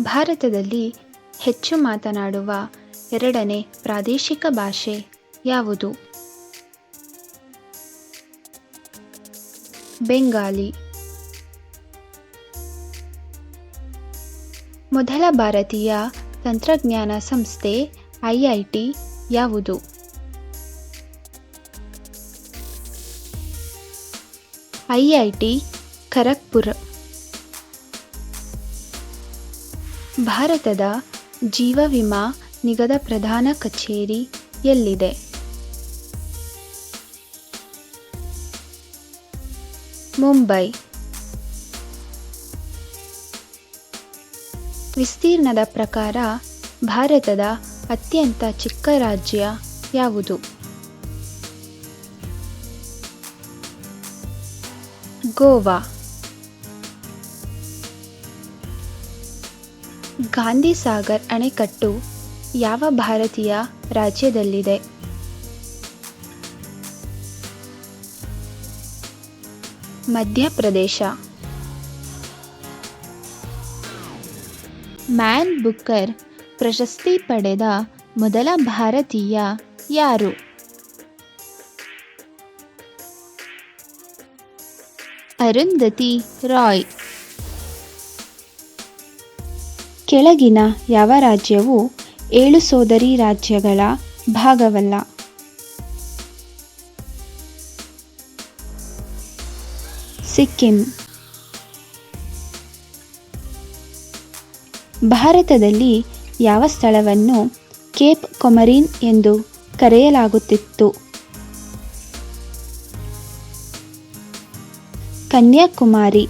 ಭಾರತದಲ್ಲಿ ಹೆಚ್ಚು ಮಾತನಾಡುವ ಎರಡನೇ ಪ್ರಾದೇಶಿಕ ಭಾಷೆ ಯಾವುದು? ಬೆಂಗಾಲಿ. ಮೊದಲ ಭಾರತೀಯ ತಂತ್ರಜ್ಞಾನ ಸಂಸ್ಥೆ ಐಐಟಿ ಯಾವುದು? ಐಐಟಿ ಖರಗ್ಪುರ್. ಭಾರತದ ಜೀವ ವಿಮಾ ನಿಗದ ಪ್ರಧಾನ ಕಚೇರಿ ಎಲ್ಲಿದೆ? ಮುಂಬೈ. ವಿಸ್ತೀರ್ಣದ ಪ್ರಕಾರ ಭಾರತದ ಅತ್ಯಂತ ಚಿಕ್ಕ ರಾಜ್ಯ ಯಾವುದು? ಗೋವಾ. ಗಾಂಧಿ ಸಾಗರ್ ಅಣೆಕಟ್ಟು ಯಾವ ಭಾರತೀಯ ರಾಜ್ಯದಲ್ಲಿದೆ? ಮಧ್ಯಪ್ರದೇಶ. ಮ್ಯಾನ್ ಬುಕ್ಕರ್ ಪ್ರಶಸ್ತಿ ಪಡೆದ ಮೊದಲ ಭಾರತೀಯ ಯಾರು? ಅರುಂಧತಿ ರಾಯ್. ಕೆಳಗಿನ ಯಾವ ರಾಜ್ಯವು ಏಳು ಸೋದರಿ ರಾಜ್ಯಗಳ ಭಾಗವಲ್ಲ? ಸಿಕ್ಕಿಂ. ಭಾರತದಲ್ಲಿ ಯಾವ ಸ್ಥಳವನ್ನು ಕೇಪ್ ಕೊಮರಿನ್ ಎಂದು ಕರೆಯಲಾಗುತ್ತಿತ್ತು? ಕನ್ಯಾಕುಮಾರಿ.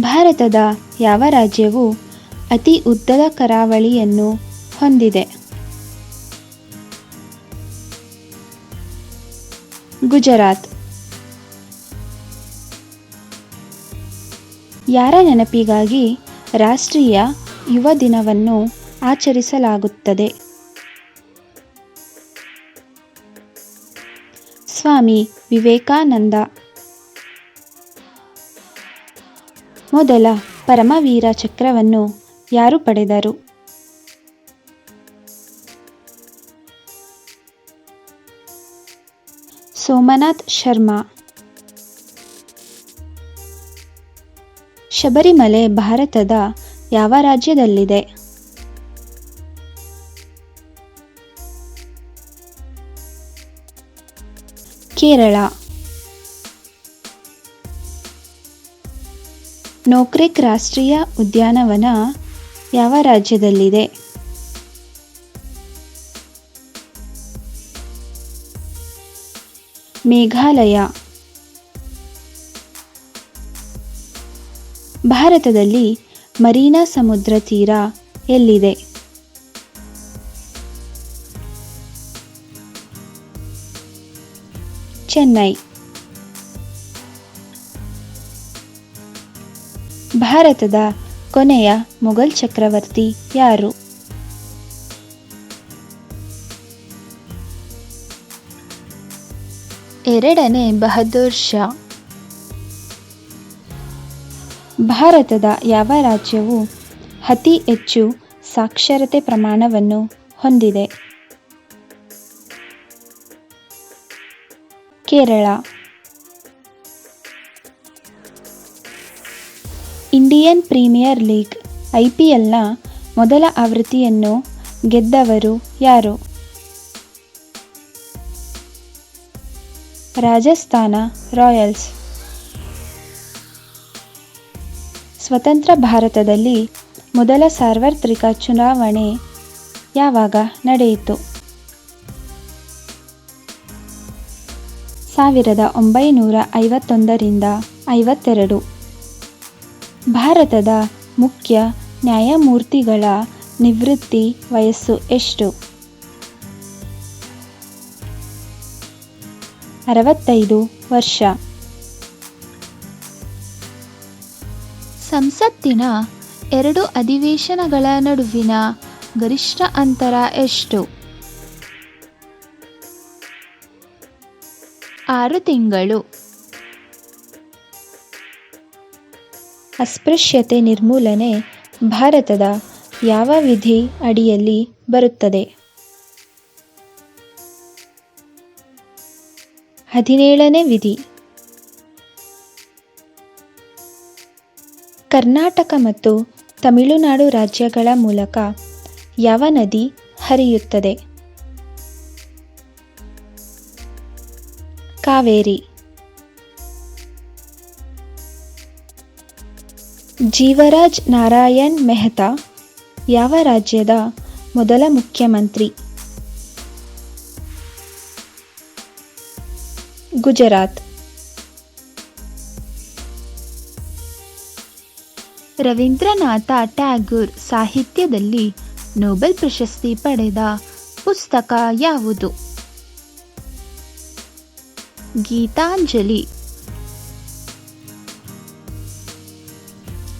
ಭಾರತದ ಯಾವ ರಾಜ್ಯವು ಅತಿ ಉದ್ದದ ಕರಾವಳಿಯನ್ನು ಹೊಂದಿದೆ? ಗುಜರಾತ್. ಯಾರ ನೆನಪಿಗಾಗಿ ರಾಷ್ಟ್ರೀಯ ಯುವ ದಿನವನ್ನು ಆಚರಿಸಲಾಗುತ್ತದೆ? ಸ್ವಾಮಿ ವಿವೇಕಾನಂದ ಮೊದಲ ಪರಮವೀರ ಚಕ್ರವನ್ನು ಯಾರು ಪಡೆದರು? ಸೋಮನಾಥ್ ಶರ್ಮಾ. ಶಬರಿಮಲೆ ಭಾರತದ ಯಾವ ರಾಜ್ಯದಲ್ಲಿದೆ? ಕೇರಳ. ನೋಕ್ರೆಕ್ ರಾಷ್ಟ್ರೀಯ ಉದ್ಯಾನವನ ಯಾವ ರಾಜ್ಯದಲ್ಲಿದೆ? ಮೇಘಾಲಯ. ಭಾರತದಲ್ಲಿ ಮರೀನಾ ಸಮುದ್ರ ತೀರ ಎಲ್ಲಿದೆ? ಚೆನ್ನೈ. ಭಾರತದ ಕೊನೆಯ ಮೊಘಲ್ ಚಕ್ರವರ್ತಿ ಯಾರು? ಎರಡನೇ ಬಹದ್ದೂರ್ ಶಾ. ಭಾರತದ ಯಾವ ರಾಜ್ಯವು ಅತಿ ಹೆಚ್ಚು ಸಾಕ್ಷರತೆ ಪ್ರಮಾಣವನ್ನು ಹೊಂದಿದೆ? ಕೇರಳ. ಇಂಡಿಯನ್ ಪ್ರೀಮಿಯರ್ ಲೀಗ್ ಐಪಿಎಲ್ನ ಮೊದಲ ಆವೃತ್ತಿಯನ್ನು ಗೆದ್ದವರು ಯಾರು? ರಾಜಸ್ಥಾನ ರಾಯಲ್ಸ್. ಸ್ವತಂತ್ರ ಭಾರತದಲ್ಲಿ ಮೊದಲ ಸಾರ್ವತ್ರಿಕ ಚುನಾವಣೆ ಯಾವಾಗ ನಡೆಯಿತು? ಸಾವಿರದ ಒಂಬೈನೂರ ಐವತ್ತೊಂದರಿಂದ ಐವತ್ತೆರಡು. ಭಾರತದ ಮುಖ್ಯ ನ್ಯಾಯಮೂರ್ತಿಗಳ ನಿವೃತ್ತಿ ವಯಸ್ಸು ಎಷ್ಟು? ಅರವತ್ತೈದು ವರ್ಷ. ಸಂಸತ್ತಿನ ಎರಡು ಅಧಿವೇಶನಗಳ ನಡುವಿನ ಗರಿಷ್ಠ ಅಂತರ ಎಷ್ಟು? ಆರು ತಿಂಗಳು. ಅಸ್ಪೃಶ್ಯತೆ ನಿರ್ಮೂಲನೆ ಭಾರತದ ಯಾವ ವಿಧಿ ಅಡಿಯಲ್ಲಿ ಬರುತ್ತದೆ? ಹದಿನೇಳನೇ ವಿಧಿ. ಕರ್ನಾಟಕ ಮತ್ತು ತಮಿಳುನಾಡು ರಾಜ್ಯಗಳ ಮೂಲಕ ಯಾವ ನದಿ ಹರಿಯುತ್ತದೆ? ಕಾವೇರಿ. ಜೀವರಾಜ್ ನಾರಾಯಣ್ ಮೆಹ್ತಾ, ಯಾವ ರಾಜ್ಯದ ಮೊದಲ ಮುಖ್ಯಮಂತ್ರಿ? ಗುಜರಾತ್. ರವೀಂದ್ರನಾಥ ಟ್ಯಾಗೂರ್ ಸಾಹಿತ್ಯದಲ್ಲಿ ನೊಬೆಲ್ ಪ್ರಶಸ್ತಿ ಪಡೆದ ಪುಸ್ತಕ ಯಾವುದು? ಗೀತಾಂಜಲಿ.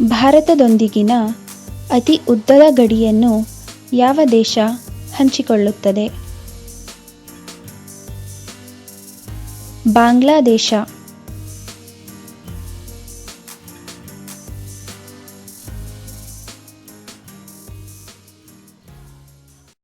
ಭಾರತದೊಂದಿಗಿನ ಅತಿ ಉದ್ದದ ಗಡಿಯನ್ನು ಯಾವ ದೇಶ ಹಂಚಿಕೊಳ್ಳುತ್ತದೆ? ಬಾಂಗ್ಲಾದೇಶ.